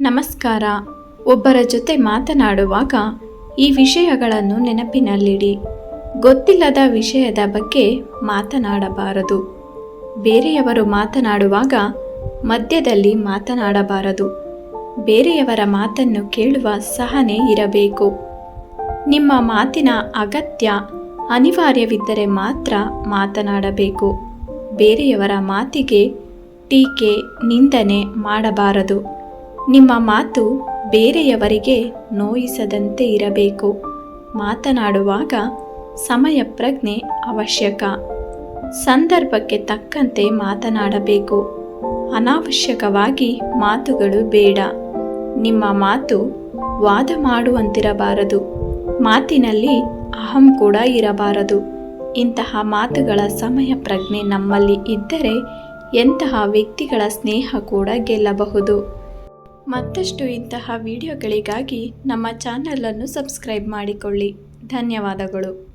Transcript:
ನಮಸ್ಕಾರ. ಒಬ್ಬರ ಜೊತೆ ಮಾತನಾಡುವಾಗ ಈ ವಿಷಯಗಳನ್ನು ನೆನಪಿನಲ್ಲಿಡಿ. ಗೊತ್ತಿಲ್ಲದ ವಿಷಯದ ಬಗ್ಗೆ ಮಾತನಾಡಬಾರದು. ಬೇರೆಯವರು ಮಾತನಾಡುವಾಗ ಮಧ್ಯದಲ್ಲಿ ಮಾತನಾಡಬಾರದು. ಬೇರೆಯವರ ಮಾತನ್ನು ಕೇಳುವ ಸಹನೆ ಇರಬೇಕು. ನಿಮ್ಮ ಮಾತಿನ ಅಗತ್ಯ ಅನಿವಾರ್ಯವಿದ್ದರೆ ಮಾತ್ರ ಮಾತನಾಡಬೇಕು. ಬೇರೆಯವರ ಮಾತಿಗೆ ಟೀಕೆ, ನಿಂದನೆ ಮಾಡಬಾರದು. ನಿಮ್ಮ ಮಾತು ಬೇರೆಯವರಿಗೆ ನೋಯಿಸದಂತೆ ಇರಬೇಕು. ಮಾತನಾಡುವಾಗ ಸಮಯ ಪ್ರಜ್ಞೆ ಅವಶ್ಯಕ. ಸಂದರ್ಭಕ್ಕೆ ತಕ್ಕಂತೆ ಮಾತನಾಡಬೇಕು. ಅನಾವಶ್ಯಕವಾಗಿ ಮಾತುಗಳು ಬೇಡ. ನಿಮ್ಮ ಮಾತು ವಾದ ಮಾಡುವಂತಿರಬಾರದು. ಮಾತಿನಲ್ಲಿ ಅಹಂ ಕೂಡ ಇರಬಾರದು. ಇಂತಹ ಮಾತುಗಳ ಸಮಯ ಪ್ರಜ್ಞೆ ನಮ್ಮಲ್ಲಿ ಇದ್ದರೆ ಎಂತಹ ವ್ಯಕ್ತಿಗಳ ಸ್ನೇಹ ಕೂಡ ಗೆಲ್ಲಬಹುದು. ಮತ್ತಷ್ಟು ಇಂತಹ ವಿಡಿಯೋಗಳಿಗಾಗಿ ನಮ್ಮ ಚಾನಲನ್ನು ಸಬ್ಸ್ಕ್ರೈಬ್ ಮಾಡಿಕೊಳ್ಳಿ. ಧನ್ಯವಾದಗಳು.